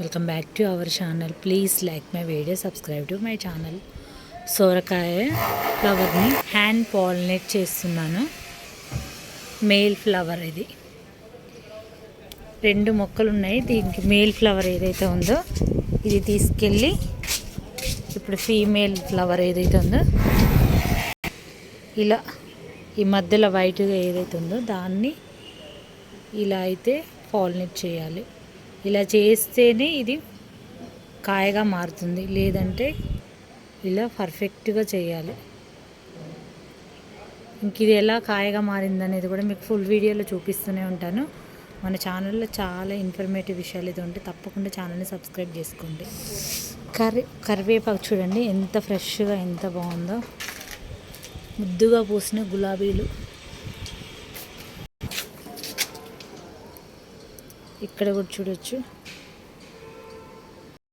Welcome back to our channel please like my video subscribe to my channel సోరకాయ ఫ్లవర్ని hand pollinate చేస్తున్నాను. Male flower ఇది. రెండు మొక్కలు ఉన్నాయి. దీనికి మేల్ ఫ్లవర్ ఏదైతే ఉందో ఇది తీసుకెళ్ళి ఇప్పుడు ఫీమేల్ ఫ్లవర్ ఏదైతే ఉందో ఇలా ఈ మధ్యలో వైట్గా ఏదైతే ఉందో దాన్ని ఇలా అయితే పాలినేట్ చేయాలి. ఇలా చేస్తేనే ఇది కాయగా మారుతుంది. లేదంటే ఇలా పర్ఫెక్ట్గా చేయాలి. ఇంక ఇది ఎలా కాయగా మారిందనేది కూడా మీకు ఫుల్ వీడియోలో చూపిస్తూనే ఉంటాను. మన ఛానల్లో చాలా ఇన్ఫర్మేటివ్ విషయాలు ఇది ఉంటే తప్పకుండా ఛానల్ని సబ్స్క్రైబ్ చేసుకోండి. కర్రీ కరివేపాకు చూడండి ఎంత ఫ్రెష్గా ఎంత బాగుందో. ముద్దుగా పూసిన గులాబీలు. ఇక్కడ కూడా చూడొచ్చు.